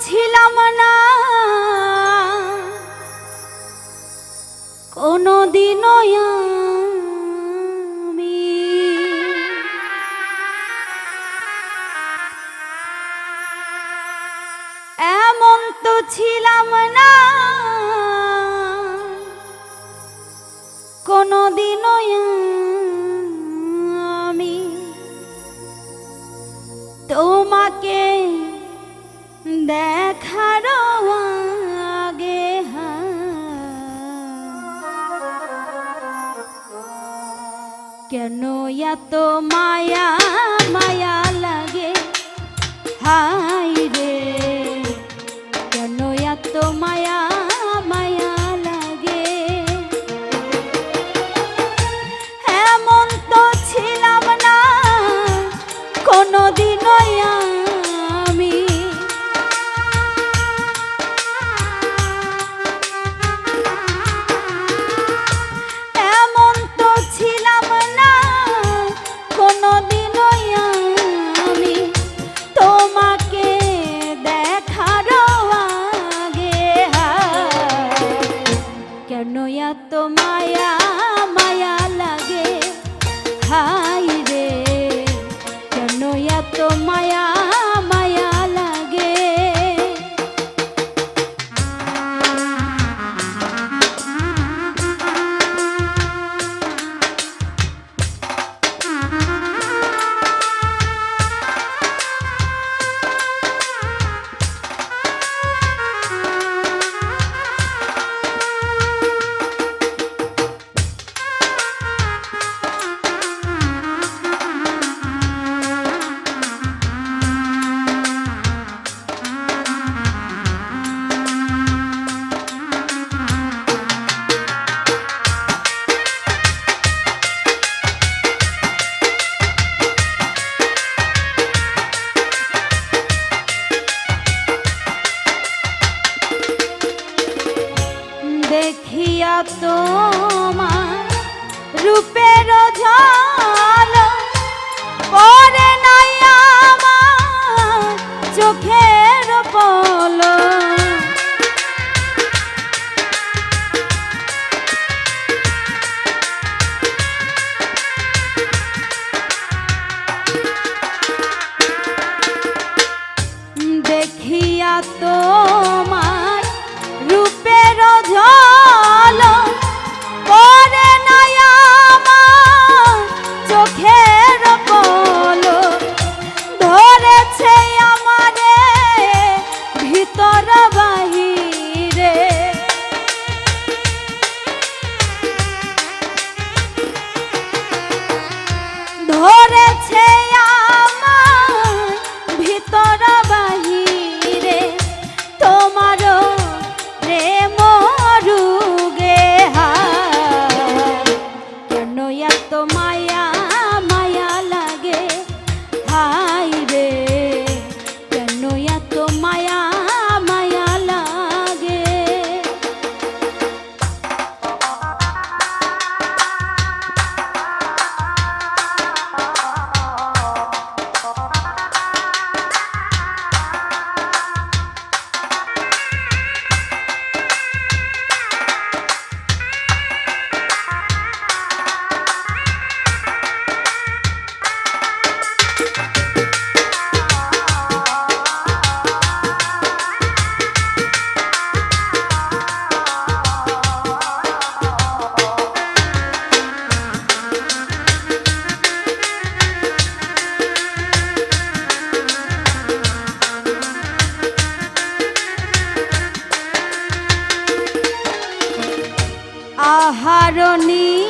ছিলাম না। কোনোদিনও আমি এমন তো ছিলাম না। কোনোদিনও আমি তোমাকে দেখার আগে হ্যাঁ। কেন এত মায়া মায়া লাগে? হা আহারণী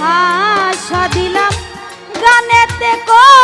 ভাষা দিলাম। গানেতে কহিয়া